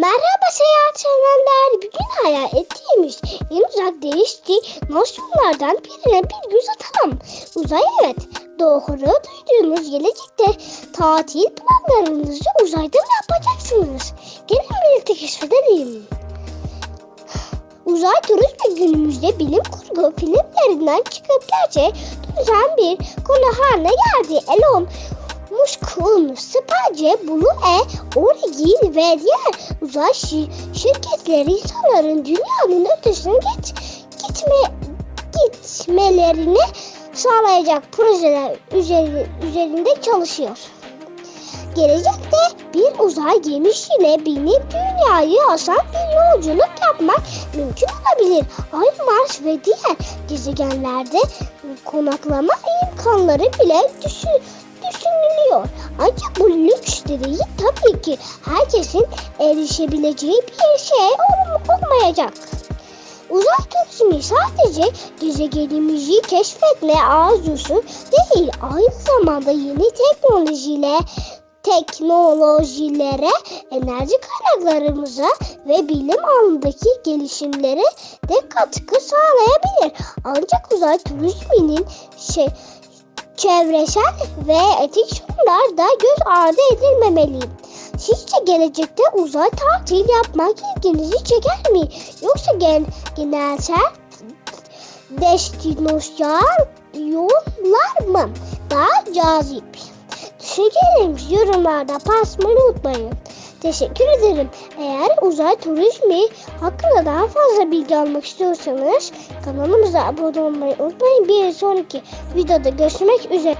Merhaba seyahat sevenler. Bugün hayal ettiğimiz en uzak değişti nasyonlardan birine bir göz atalım. Uzay evet. Doğru duyduğunuz gelecekte tatil planlarınızı uzayda mı yapacaksınız? Gelin birlikte keşfedelim. Uzay turizmi günümüzde bilim kurgu filmlerinden çıkıp gerçeğe dönüşen bir konu haline geldi. Elon Musk'un Space, Blue E, Origin ve diğer uzay şi- şirketleri insanların dünyanın ötesine geç, gitme, gitmelerini sağlayacak projeler üzeri- üzerinde çalışıyor. Gelecekte bir uzay gemisiyle binip dünyayı aşan bir yolculuk yapmak mümkün olabilir. Ay, Mars ve diğer gezegenlerde konaklama imkanları bile düşün, düşünülüyor. Ancak bu lüks değil tabii ki herkesin erişebileceği bir şey ol- olmayacak. Uzay turizmi sadece gezegenimizi keşfetme arzusu değil, aynı zamanda yeni teknolojiyle teknolojilere, enerji kaynaklarımıza ve bilim alanındaki gelişimlere de katkı sağlayabilir. Ancak uzay turizminin şey, çevresel ve etik sorunlar da göz ardı edilmemeli. Sizce gelecekte uzay tatil yapmak ilginizi çeker mi? Yoksa gen, genelsel destinasyonlar mı? Daha cazip. Düşüncelerinizi yorumlarda paylaşmayı unutmayın. Teşekkür ederim. Eğer uzay turizmi hakkında daha fazla bilgi almak istiyorsanız kanalımıza abone olmayı unutmayın. Bir sonraki videoda görüşmek üzere.